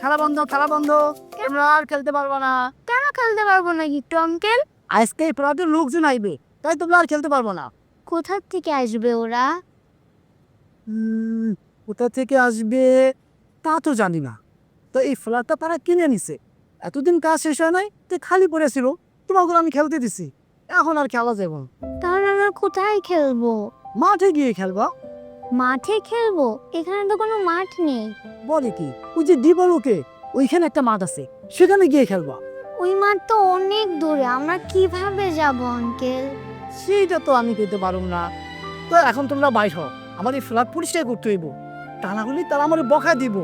খেলা বন্ধ খেলা বন্ধ। তোমরা আর খেলতে পারব না। কেন খেলতে পারব না একটু আঙ্কেল আজকে এই প্রাতের লোকজন আইবে তাই তোমরা আর খেলতে পারব না। কোথা থেকে আসবে ওরা? উম, কোথা থেকে আসবে তা তো জানি না। তো এই ফ্ল্যাটটা তারা কিনে নিছে। এতদিন কাজ শেষ হয় নাই তো খালি পড়েছিল। তোমাকে আমি খেলতে দিছি। এখন আর খেলা যাব তাহলে আমরা কোথায় খেলব? মাঠে গিয়ে খেলবা। মাঠে খেলব? এখানে তো কোনো মাঠ নেই। বলে কি? ওই যে দিবালোকে ওইখানে একটা মাঠ আছে সেখানে গিয়ে খেলবা। ওই মাঠ তো অনেক দূরে আমরা কীভাবে যাব আঙ্কেল? সেইটা তো আমি খেতে পারব না। তো এখন তোমরা বাইর হও আমার এই ফ্ল্যাট পরিষ্কার করতে হইব। তা না হলে তারা আমার বকা দিব।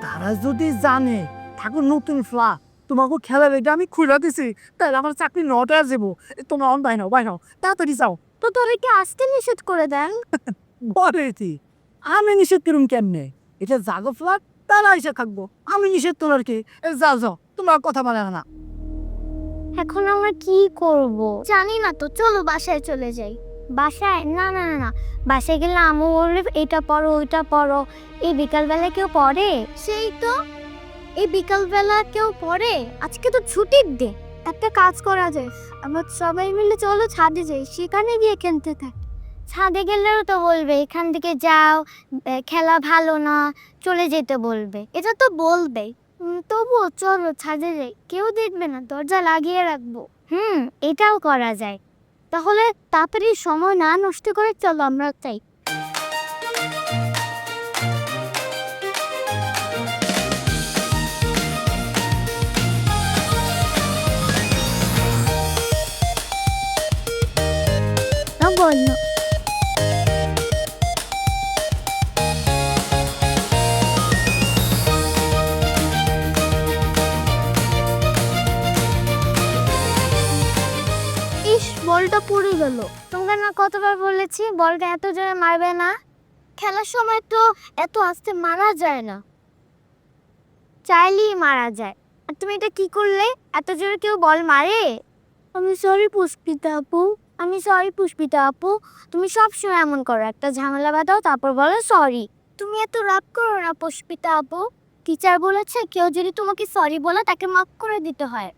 তারা যদি জানে ঠাকুর নতুন ফ্ল্যাট তোমাকে খেলার এটা আমি খুলে দিছি তাহলে আমার চাকরি নটায় যাব। তোমরা অন বাইর হও বাইর হও তাড়াতাড়ি যাও। তো তোরা কি আসতে নিষেধ করে দেন? বলে কি আমি নিষেধ করুন কেমনে? এটা জাগো ফ্ল্যাট তারা এসে থাকব। আমি নিষেধ তোলার কি? এ, যাও তোমরা কথা বলে না। এখন আমরা কি করব? জানি না তো চলো বাসায় চলে যাই। বাসায়? না না না না। বাসায় গেলে আমু বললে এটা পড়ো ওইটা পড়ো। এই বিকালবেলা কেউ পড়ে? সেই তো। এই বিকালবেলা কেউ পড়ে? আজকে তো ছুটির দিন একটা কাজ করা যায়। আমরা সবাই মিলে চলো ছাদে যাই। সেখানে গিয়ে খেলতে থাক। ছাদে গেলেও তো বলবে, এখান থেকে যাও খেলা ভালো না, চলে যেতে বলবে। এটা তো বলবে। তবুও চলো ছাদে যাই, কেউ দেখবে না, দরজা লাগিয়ে রাখব। হুম, এটাও করা যায়। তাহলে তাড়াতাড়ি সময় না নষ্ট করে চলো আমরা তাই বলল তোমরা না কতবার বলেছি বলটা এত জোরে মারবে না। খেলার সময় তো এত আস্তে মারা যায় না। চাইলেই মারা যায়। আর তুমি এটা কি করলে? এত জোরে কেউ বল মারে? আমি সরি পুষ্পিতা আপু। আমি সরি পুষ্পিতা আপু। তুমি সব সময় এমন করো একটা ঝামেলা বাঁধাও তারপর বলো সরি তুমি এত রাগ করো না পুষ্পিতা আপু। টিচার বলেছে কেউ যদি তোমাকে সরি বলে তাকে মাফ করে দিতে হয়।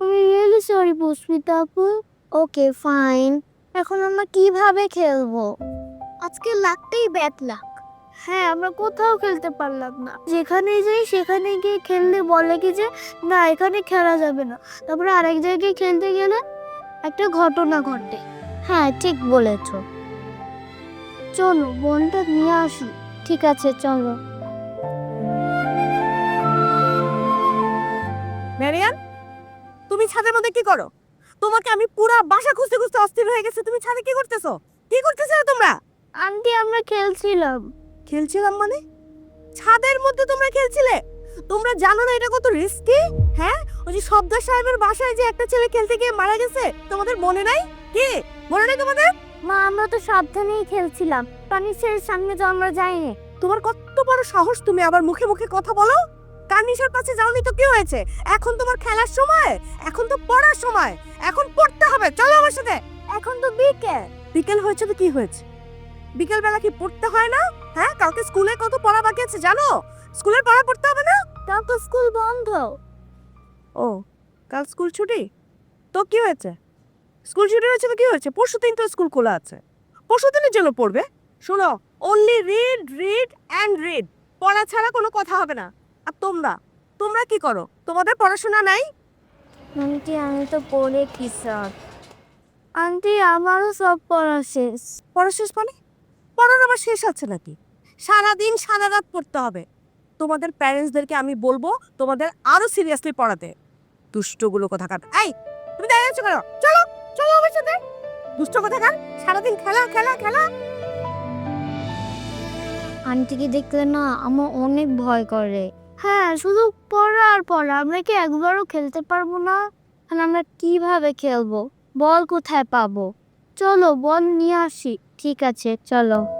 আমি রিয়েলি সরি পুষ্পিতা আপু। ওকে ফাইন এখন আমরা কীভাবে খেলব? আজকে লাগতেই ব্যাট লাগ হ্যাঁ আমরা কোথাও খেলতে পারলাম না। যেখানে যাই সেখানে গিয়ে খেললে বলে কি যে, না, এখানে খেলা যাবে না। তারপরে আরেক জায়গায় খেলতে গেলে একটা ঘটনা ঘটে। হ্যাঁ ঠিক বলেছ। চলো বোনটা নিয়ে আসি। ঠিক আছে, চলো। ম্যারিয়ান, তুমি ছাদের মধ্যে কি করো? তোমাকে আমি পুরা বাসা খুঁজতে খুঁজতে অস্থির হয়ে গেছে। তুমি ছাদে কি করতেছো? কি করতেছো তোমরা? আন্টি আমরা খেলছিলাম। খেলছিলাম মানে? ছাদের মধ্যে তোমরা খেলছিলে? তোমরা জানো না এটা কত রিস্কি হ্যাঁ? ওই যে সর্দার সাহেবের বাসায় যে একটা ছেলে খেলতে গিয়ে মারা গেছে তোমাদের মনে নাই? কি? মনে নাই তোমাদের? মা আমরা তো সাবধানেই খেলছিলাম। পানিশের সামনে তো আমরা যাইনি। তোমার কত বড় সাহস তুমি আবার মুখে মুখে কথা বলো? কার্নিশার কাছে যাওনি তো কি হয়েছে? এখন তোমার খেলার সময়? এখন তো পড়ার সময়। এখন পড়তে হবে চলো আমার সাথে। এখন তো বিকেল। বিকেল হয়েছে তো কি হয়েছে? বিকেল বেলা কি পড়তে হয় না? হ্যাঁ কালকে স্কুলে কত পড়া বাকি আছে জানো? স্কুলের পড়া পড়তে হবে না? কাল তো স্কুল বন্ধ। ও কাল স্কুল ছুটি? তো কি হয়েছে? স্কুল ছুটি হয়েছে তো কি হয়েছে? পরশু দিন তো স্কুল খোলা আছে। পরশু দিনের জন্য পড়বে। শোনো only read read and read পড়া ছাড়া কোনো কথা হবে না। আর তোমরা? তোমরা কি করো? তোমাদের পড়াশোনা নাই? আন্টি আমি তো পড়ে কি স্যার? আন্টি আমারও সব পড়া শেষ। পড়া শেষ মানে? পড়ার আবার শেষ আছে নাকি? সারাদিন সারা রাত পড়তে হবে। তোমাদের প্যারেন্টসদেরকে আমি বলব তোমাদের আরও সিরিয়াসলি পড়াতে। দুষ্টগুলো কোথাকার? এই তুমি দাঁড়িয়ে আছো কেন? চলো চলো আমার সাথে। দুষ্ট কোথাকার? সারাদিন খেলা খেলা খেলা। আন্টিকে দেখলে না আমার অনেক ভয় করে। হ্যাঁ শুধু পড়া আর পড়া। আমরা কি একবারও খেলতে পারব না? আর আমরা কীভাবে খেলব? বল কোথায় পাবো? চলো, বল নিয়ে আসি। ঠিক আছে, চলো।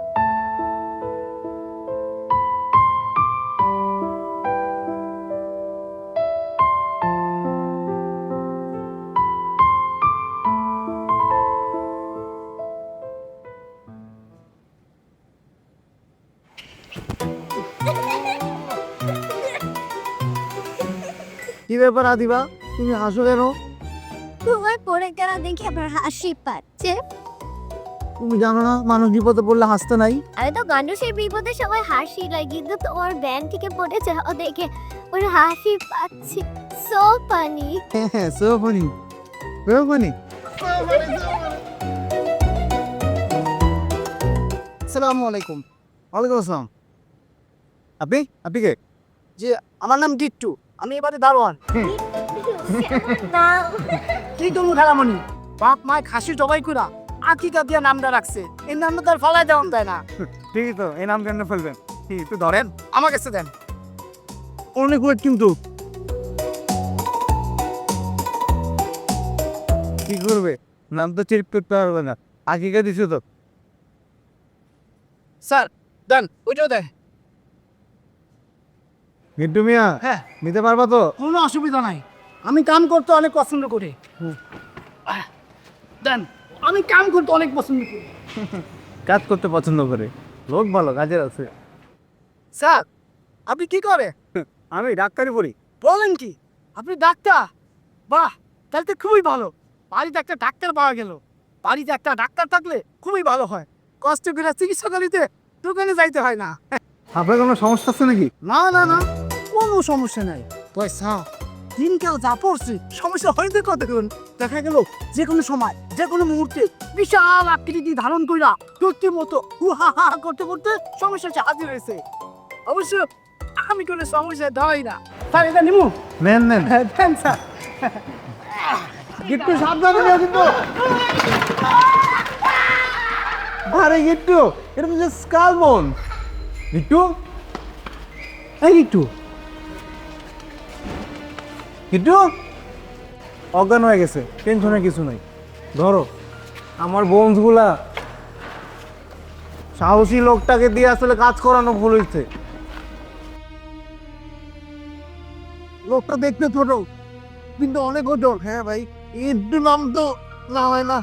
ব্যাপার আদিবা তুমি হাসো কেন? তোমার পড়ে গেলা দেখে আমার হাসি পাচ্ছে। তুমি জানো না মানুষ বিপদে পড়লে হাসতে নাই? আমি তো গণ্ডসের বিপদে সবাই হাসি লাগে কিন্তু তোমার ব্যান থেকে পড়ে যাও দেখে ওর হাসি পাচ্ছে। সো ফানি হ্যাঁ হ্যাঁ সো ফানি সো ফানি আসসালামু আলাইকুম। ওয়ালাইকুম আসসালাম। আপনি? আপনি কে? জি আমার নাম গিট্টু। আমি এবারে দারোয়ান। কি তুমি খেলামণি বাপ মায় খাসি জবাই করা আকিকা দিয়া নামটা রাখছে। এই নামটা তার ফালাই দেওয়া যায় না। ঠিকই তো এই নাম কেন ফেলবেন। কি একটু ধরেন। আমার কাছে দেন। অনেক ওয়েট কিন্তু। কি করবে? নাম তো চেক করতে পারবে না। আগিকা দিছো তো। স্যার দেন ওইটাও দেয়। মিন্টু মিয়া হ্যাঁ। নিতে পারবা তো? কোনো অসুবিধা নাই। আমি কাম করতে অনেক পছন্দ করি। দেন আমি কাম করতে অনেক পছন্দ করি। কাজ করতে পছন্দ করে। লোক ভালো কাজের আছে। স্যার আপনি কি করে? আমি ডাক্তারি পড়ি। বলেন কি? আপনি ডাক্তার? বাহ তাহলে তো খুবই ভালো। বাড়িতে একটা ডাক্তার পাওয়া গেল। বাড়িতে একটা ডাক্তার থাকলে খুবই ভালো হয়। কষ্ট করে চিকিৎসাকারীতে দোকানে যাইতে হয় না। আপনার কোনো সমস্যা আছে নাকি? না না না। কোনো সমস্যা নাই। পয়সা। দিনকাল যা পড়ছে সমস্যা হয়তো কতক্ষণ দেখা গেল যে কোনো সময় যে কোনো মুহূর্তে বিশাল আকৃতি ধারণ কইরা ব্যক্তির মতো হা হা করতে করতে সমস্যা হাজির হয়েছে অবশ্য আমি কোনো সমস্যা দাঁড়াই না। স্যার এটা নিমু? নেন নেন। হ্যাঁ দেন স্যার। একটু সাবধানে নিও কিন্তু আরে একটু এটা হচ্ছে স্কাল বোন। একটু এই একটু একটু অজ্ঞান হয়ে গেছে টেনশনে কিছু নাই। ধরো, আমার বোনসগুলা সাহসী লোকটাকে দিয়ে আসলে কাজ করানো ভুল হয়েছে লোকটা দেখতে ছোট, কিন্তু অনেক ওজন হ্যাঁ ভাই, এর নাম তো না হয় না।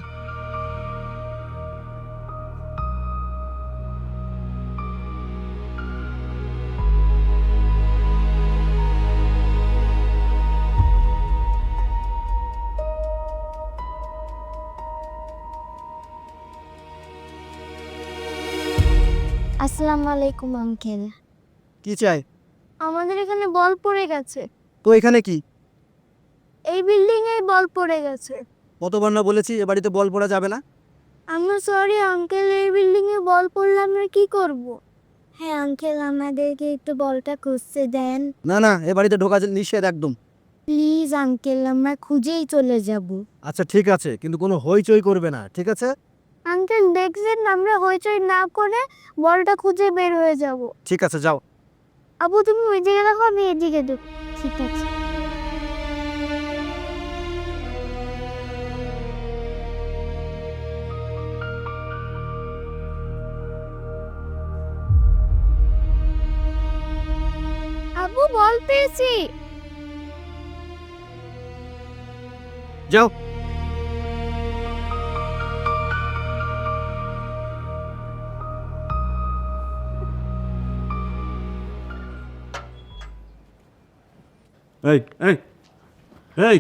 আসসালামু আলাইকুম আঙ্কেল। কি চাই? আমাদের এখানে বল পড়ে গেছে। তো এখানে কি? এই বিল্ডিং এ বল পড়ে গেছে। কতবার না বলেছি এ বাড়িতে বল পড়া যাবে না? আমরা সরি আঙ্কেল এই বিল্ডিং এ বল পড়লে আমরা কি করব? হ্যাঁ আঙ্কেল আমাদেরকে একটু বলটা খুঁজতে দেন। না না এ বাড়িতে ঢোকা নিষেধ একদম। প্লিজ আঙ্কেল আমরা খুঁজেই চলে যাব। আচ্ছা ঠিক আছে কিন্তু কোনো হইচই করবে না ঠিক আছে? আঙ্কেল দেখছেন? আমরা হইচই না করে বলটা খুঁজে বের হয়ে যাব। ঠিক আছে যাও। আবু তুমি ওইদিকে দেখো আমি এদিকে দেখ। ঠিক আছে। আবু বল পেয়েছি যাও। এই এই এই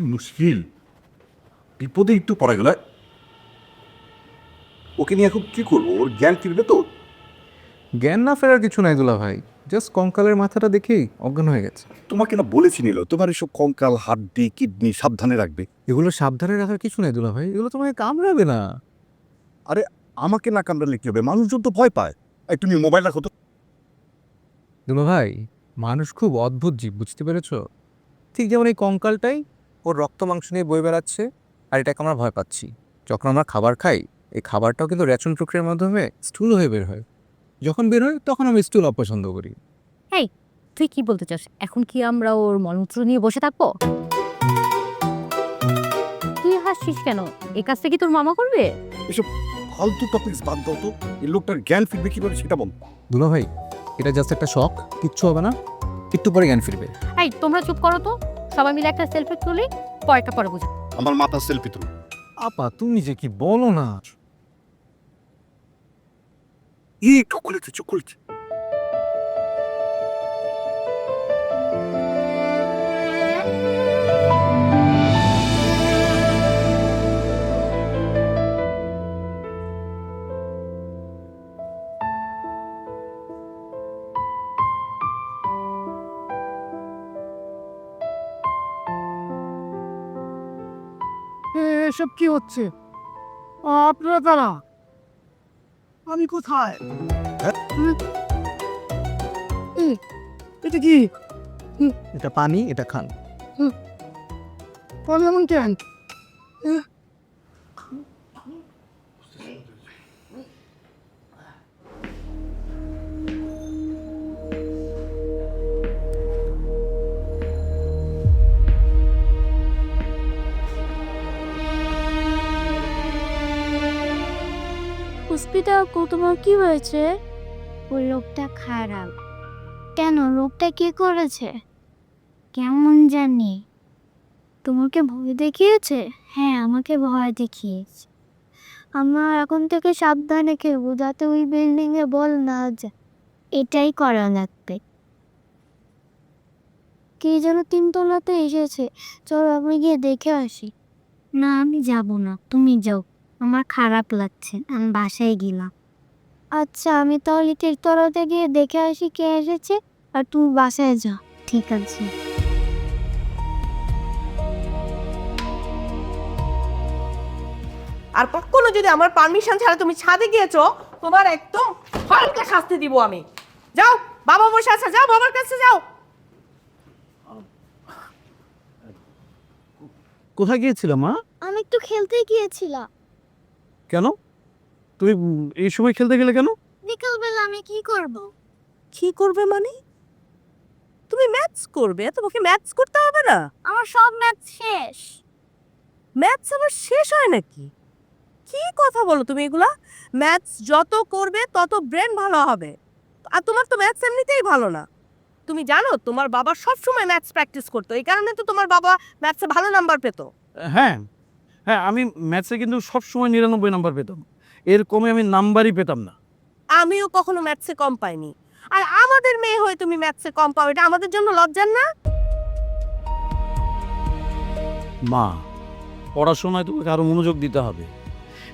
মুশকিল। বিপদে একটু পড়ে গেল। ওকে নিয়ে এখন কি করব? ওর জ্ঞান ফিরবে তো। জ্ঞান না ফেরার কিছু নাই দুলা ভাই। জাস্ট কঙ্কালের মাথাটা দেখেই অজ্ঞান হয়ে গেছে। তোমাকে না বলেছি নিল তোমার এসব কঙ্কাল হাড্ডি কিডনি সাবধানে রাখবে। এগুলো সাবধানে রাখার কিছু নাই দুলা ভাই। এগুলো তোমাকে কামড়াবে না। আরে আমাকে না কামড়ালে কি হবে? মানুষজন তো ভয় পায়। এই তুমি মোবাইল রাখো তো। দুলা ভাই মানুষ খুব অদ্ভুত জীব বুঝতে পেরেছ? ঠিক যেমন এই কঙ্কালটাই ওর রক্ত মাংস নিয়ে বয়ে বেড়াচ্ছে আর এটাকে আমরা ভয় পাচ্ছি। যখন আমরা খাবার খাই এই খাবারটাও কিন্তু রেচন প্রক্রিয়ার মাধ্যমে স্টুল হয়ে বের হয়। যখন বের হয় তখন আমি স্টুল অপছন্দ করি। হ্যাঁ তুই কি বলতে চাস? এখন কি আমরা ওর মলমূত্র নিয়ে বসে থাকব? তুই হাসছিস কেন? এই কাজটা কি তোর মামা করবে? এসব ফালতু টপিকস বাদ দাও তো। এই লোকটার জ্ঞান ফিরবে কি করে সেটা বল। দুলা ভাই এটা জাস্ট একটা শখ কিচ্ছু হবে না। একটু পরে জ্ঞান ফিরবে। এই তোমরা চুপ করো তো। সবাই মিলে একটা সেলফি তুলি পরেরটা পরে বুঝো। আমার মাথা সেলফি তুলো। আপা তুমি যে কি বলো না। ই চকলেট চকলেট এসব কি হচ্ছে? আপনারা তারা? আমি কোথায়? এ, এটা কি? এটা পানি এটা খান। পানি এমন কেন? আপু তোমার কি হয়েছে? ওই লোকটা খারাপ। কেন? লোকটা কি করেছে? কেমন জানি। তোমাকে ভয় দেখিয়েছে? হ্যাঁ আমাকে ভয় দেখিয়েছে। আমার এখন থেকে সাবধানে খেলব, যাতে ওই বিল্ডিং এ বল না যায়। এটাই করা লাগবে। কে যেন তিনতলাতে এসেছে। চলো আমি গিয়ে দেখে আসি। না, আমি যাব না। তুমি যাও। আমার খারাপ লাগছে আমি বাসায় গেলাম। আচ্ছা আমি তাহলে তিরতলাতে গিয়ে দেখে আসি কে এসেছে আর তুমি বাসায় যাও ঠিক আছে। আর কখনো যদি আমার পারমিশন ছাড়া তুমি ছাদে গিয়েছো তোমার একদম হালকা শাস্তি দিব আমি। যাও বাবা বসে আছে যাও বাবার কাছে যাও। কোথায় গিয়েছিলাম মা? আমি একটু খেলতে গিয়েছিলাম। কেন? তুমি এই সময় খেলতে গেলে কেন? বিকালবেলা আমি কি করব? কি করবে মানে? তুমি ম্যাথস করবে তোমাকে ম্যাথস করতে হবে না। আমার সব ম্যাথ শেষ। ম্যাথস আবার শেষ হয় নাকি? কি কথা বলো তুমি এগুলা? ম্যাথস যত করবে তত ব্রেন ভালো হবে। আর তোমার তো ম্যাথস এমনিতেই ভালো না। তুমি জানো তোমার বাবা সব সময় ম্যাথস প্র্যাকটিস করতো। এই কারণে তো তোমার বাবা ম্যাথসে ভালো নাম্বার পেতো। হ্যাঁ হ্যাঁ আমি ম্যাথসে কিন্তু সব সময় নিরানব্বই নাম্বার পেতাম। এর কমে আমি নাম্বারই পেতাম না। আমিও কখনো ম্যাথসে কম পাইনি। আর আমাদের মেয়ে হয়ে তুমি ম্যাথসে কম পাও এটা আমাদের জন্য লজ্জার না? মা পড়াশোনায় তোমাকে আরও মনোযোগ দিতে হবে।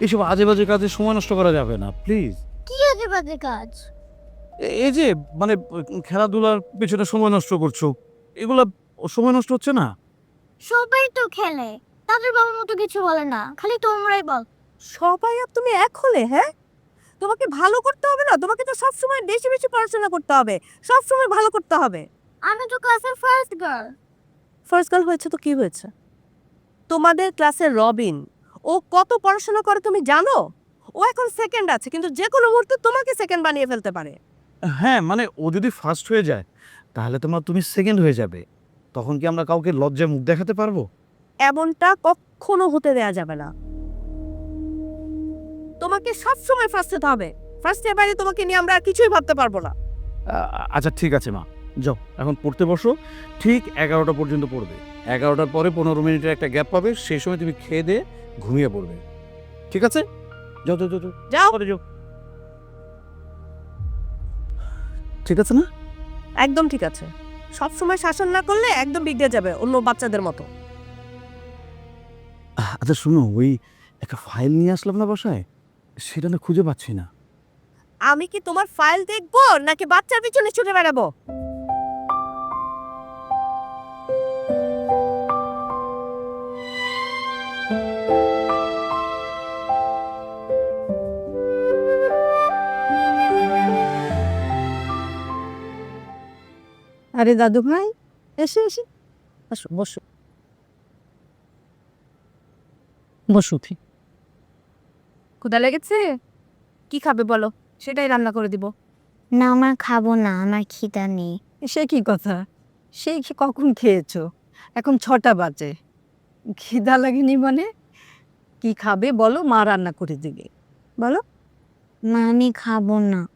এসব আজে বাজে কাজে সময় নষ্ট করা যাবে না প্লিজ। কি আছে বাজে কাজ এই যে মানে খেলাধুলার পেছনে সময় নষ্ট করছ এগুলা সময় নষ্ট হচ্ছে না? সবাই তো খেলে। তাদের বাবার মতো কিছু বলে না খালি তোমরাই বল। সবাই আর তুমি এক হলে হ্যাঁ? তোমাকে ভালো করতে হবে না? তোমাকে তো সব সময় বেশি বেশি পড়াশোনা করতে হবে। সব সময় ভালো করতে হবে। আমি তো ক্লাসের ফার্স্ট গার্ল ফার্স্ট গার্ল হয়েছে তো কি হয়েছে? তোমাদের ক্লাসের রবিন ও কত পড়াশোনা করে তুমি জানো? ও এখন সেকেন্ড আছে কিন্তু যে কোনো মুহূর্তে তোমাকে সেকেন্ড বানিয়ে ফেলতে পারে। হ্যাঁ মানে ও যদি ফার্স্ট হয়ে যায় তাহলে তোমার তুমি সেকেন্ড হয়ে যাবে। তখন কি আমরা কাউকে লজ্জায় মুখ দেখাতে পারব? এমনটা কখনো হতে দেয়া যাবে না। তোমাকে সব সময় ফার্স্ট হতে হবে। ফার্স্ট এর বাইরে তোমাকে নিয়ে আমরা আর কিছুই ভাবতে পারব না। আচ্ছা ঠিক আছে মা। যাও এখন পড়তে বসো। ঠিক এগারোটা পর্যন্ত পড়বে। এগারোটার পরে পনেরো মিনিটের একটা গ্যাপ পাবে। সেই সময় তুমি খেয়ে দিয়ে ঘুমিয়ে পড়বে। ঠিক আছে? যাও যাও যাও, যাও। যাও। যাও। ঠিক আছে না একদম ঠিক আছে। সব সময় শাসন না করলে একদম বিগড়ে যাবে অন্য বাচ্চাদের মতো। আচ্ছা শুনো, ওই একটা ফাইল নিয়ে আসলাম না বাসায়? সেটা না খুঁজে পাচ্ছি না। আমি কি তোমার ফাইল দেখব, নাকি বাচ্চার পিছনে ছুটে বেড়াবো? আরে দাদু ভাই এসে এসে। আসো, বসো। বসো ক্ষুদা লেগেছে? কি খাবে বলো? সেটাই রান্না করে দিব। না আমার খাব না আমার খিদা নেই। সে কি কথা? সেই খে- কখন খেয়েছো? এখন ছটা বাজে। খিদা লাগেনি মানে? কি খাবে বলো মা রান্না করে দিবে। বলো। না আমি খাব না।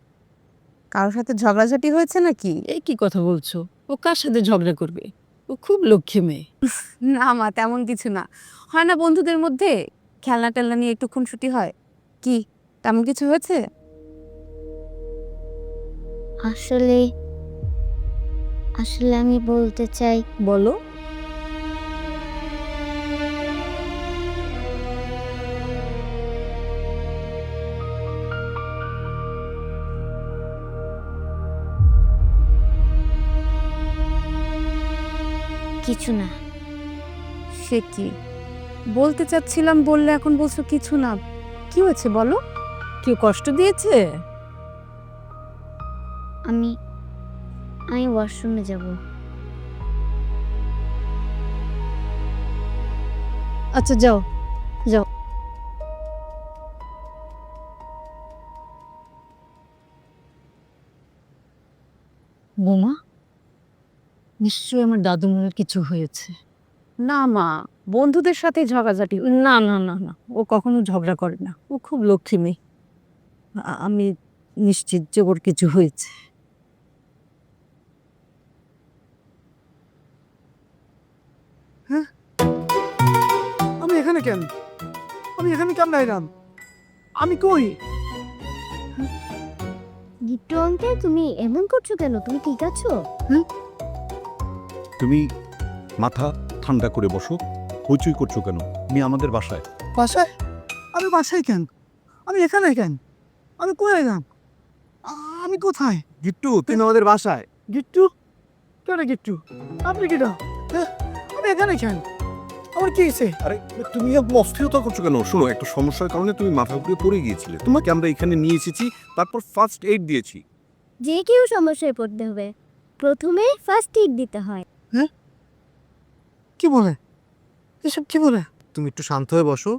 কারোর সাথে ঝগড়াঝাটি হয়েছে নাকি? এই কি কথা বলছো? ও কার সাথে ঝগড়া করবে? ও খুব লক্ষ্মী মেয়ে। না মা তেমন কিছু না। হয় না বন্ধুদের মধ্যে খেলনা টেলনা নিয়ে একটু খুনসুটি হয়? কি? তেমন কিছু হয়েছে? আসলে আসলে আমি বলতে চাই বলো। কিছু না। সে কি? বলতে চাচ্ছিলাম বললে এখন বলছো কিছু না। কি হয়েছে বলো? কেউ কষ্ট দিয়েছে? আমি আমি ওয়াশরুমে যাব। আচ্ছা যাও। যাও। নিশ্চয়ই আমার দাদু মনের কিছু হয়েছে। না মা বন্ধুদের সাথে ঝগড়াঝাটি না না না না ও কখনো ঝগড়া করে না। ও খুব লক্ষ্মী মেয়ে। আ- আমি নিশ্চিত যে ওর কিছু হয়েছে। আমি এখানে কেন? আমি এখানে কেন আইলাম আমি কই? গিট্টু আঙ্কেল তুমি এমন করছ কেন? তুমি ঠিক আছো? তুমি মাথা ঠান্ডা করে বসো। হইচই করছ কেন? আমি আমাদের বাসায়। বাসায়? আমি বাসায় কেন? আমি এখানে কেন? আমি কোথায় আ- আমি কোথায়? গিট্টু তুমি আমাদের বাসায়। গিট্টু? কেন গিট্টু? আপনি কিটা হ্যাঁ, আমি এখানে কেন? আমার কি হয়েছে? আরে তুমি অস্থিরতা করছ কেন? শোনো একটা সমস্যার কারণে তুমি মাথা উপরে পড়ে গিয়েছিলে। তোমাকে আমরা এখানে নিয়ে এসেছি তারপর ফার্স্ট এইড দিয়েছি। যে কেউ সমস্যায় পড়তে হবে প্রথমে ফার্স্ট এইড দিতে হয়। কি বলে? এসব কি বলে? তুমি একটু শান্ত হয়ে বসো।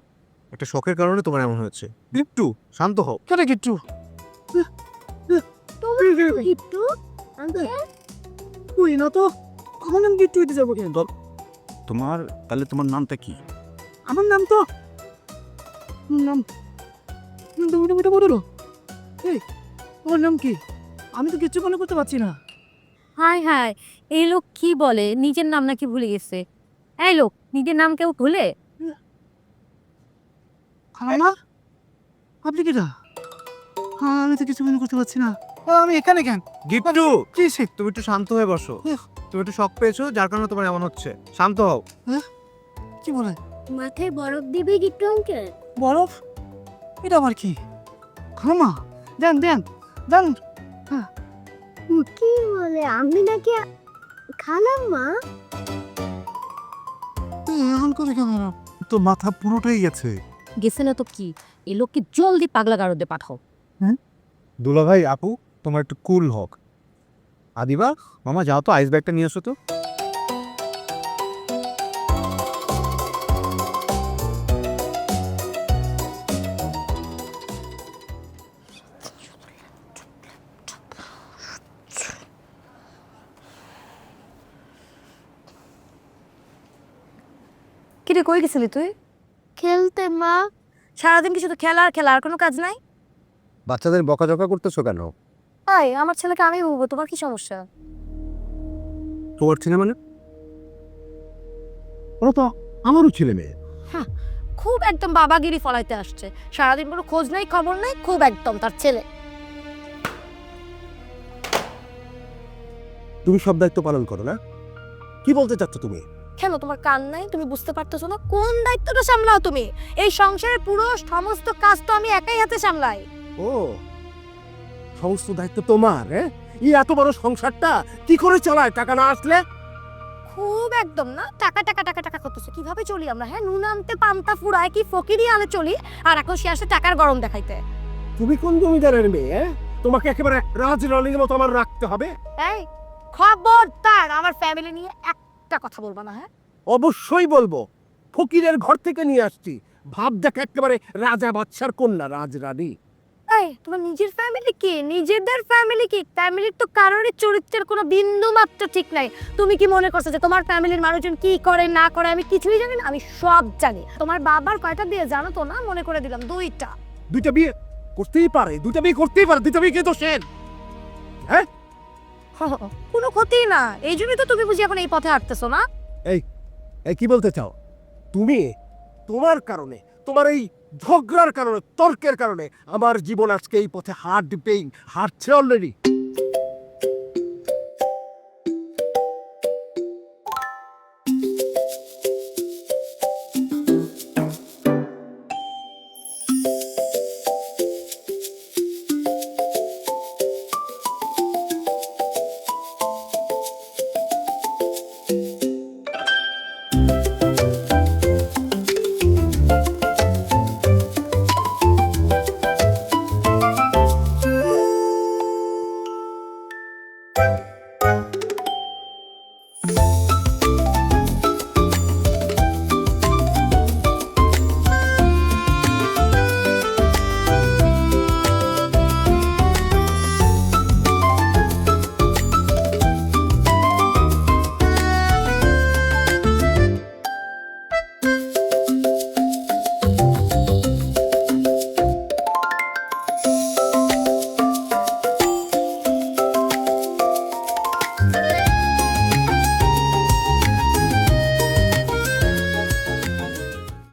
একটা শখের কারণে তোমার এমন হয়েছে। গিট্টু শান্ত হও। কেন গিট্টু? আঙ্কেল না তো? আমার নাম গিট্টু হইতে যাব কেন? তোমার তাহলে তোমার নামটা কি? আমার নাম তো? নাম? নাম তো মোটামুটি বলো। এই তোমার নাম কি? আমি তো কিচ্ছু মনে করতে পারছি না। হাই হাই এই লোক কি বলে? নিজের নাম নাকি ভুলে গেছে। এই লোক নিজের নাম কেউ ভুলে? খালাম্মা আপনি কিটা? হ্যাঁ আমি তো কিছু মনে করতে পারছি না। আমি এখানে কেন? গিট্টু! কি সে? তুমি একটু শান্ত হয়ে বসো। তুমি একটু শখ পেয়েছ যার কারণে তোমার এমন হচ্ছে। শান্ত হও। কি বলে? মাথায় বরফ দিবে গিট্টু আঙ্কেল বরফ? এটা আবার কি? খালাম্মা দেন দেন দেন কি বলে? আমি নাকি খালাম মা? এই, এমন করে কেন? তো মাথা পুরোটাই গেছে। গেছে না তো কি? এই লোককে জলদি পাগলা গারদে পাঠাও। দুলা ভাই আপু তোমার একটু কুল হোক। আদিবা মামা যাও তো আইস ব্যাগটা নিয়ে আসো তো। কই গেছিলি তুই? খেলতে মা। সারাদিন কি শুধু খেলা আর খেলা আর কোনো কাজ নাই? বাচ্চাদের বকাঝকা করতেছো কেন? তাই আমার ছেলেকে আমি বলব তোমার কি সমস্যা? তোমার ছেলে মানে? ওরা তো আমারও ছেলে মেয়ে। খুব একদম বাবাগিরি ফলাইতে আসছে। সারাদিন কোনো খোঁজ নাই খবর নাই খুব একদম তার ছেলে। তুমি সব দায়িত্ব পালন করো না? কি বলতে চাচ্ছ তুমি? কেন তোমার কান নাই? তুমি বুঝতে পারতেছো না? কোন দায়িত্বটা সামলাও তুমি? এই সংসারের পুরো সমস্ত কাজ তো আমি একাই হাতে সামলাই। ও সমস্ত দায়িত্ব তোমার হ্যাঁ? এই এত বড় সংসারটা কি করে চালায়? টাকা না আসলে? খুব একদম না। টাকা টাকা টাকা টাকা করতেছে। কীভাবে চলি আমরা হ্যাঁ? নুন আনতে পান্তা ফুরায় কি ফকিরি আনে চলি? আর এখন সে আসে টাকার গরম দেখাইতে। তুমি কোন জমিদারের মেয়ে হ্যাঁ? তোমাকে একেবারে রাজরানীর মতো আমার রাখতে হবে। এই খবরদার আমার ফ্যামিলি নিয়ে একটা কথা বলবা না হ্যাঁ? অবশ্যই বলব। ফকিরের ঘর থেকে নিয়ে আসছি। ভাব দেখ একেবারে রাজা বাদশার কন্যা রাজরানী। এই তোমার নিজের ফ্যামিলি কি? নিজেদের ফ্যামিলি কি? ফ্যামিলির তো কারোরই চরিত্রের কোনো বিন্দু মাত্র ঠিক নাই। তুমি কি মনে করছ যে তোমার ফ্যামিলির মানুষজন কি করে না করে? আমি কিছুই জানি না আমি সব জানি। তোমার বাবার কয়টা বিয়ে জানো তো না? মনে করে দিলাম দুইটা। দুইটা বিয়ে করতেই পারে দুইটা বিয়ে করতেই পারে দুইটা বিয়ে কে দোষের কোনো ক্ষতি না। এই জন্যই তো তুমি বুঝি এখন এই পথে হাঁটতেছো, না? এই এই কি বলতে চাও? তুমি, তোমার কারণে, তোমার এই ঝগড়ার কারণে, তর্কের কারণে আমার জীবন আজকে এই পথে হার্ট পেইং হাঁটছে অলরেডি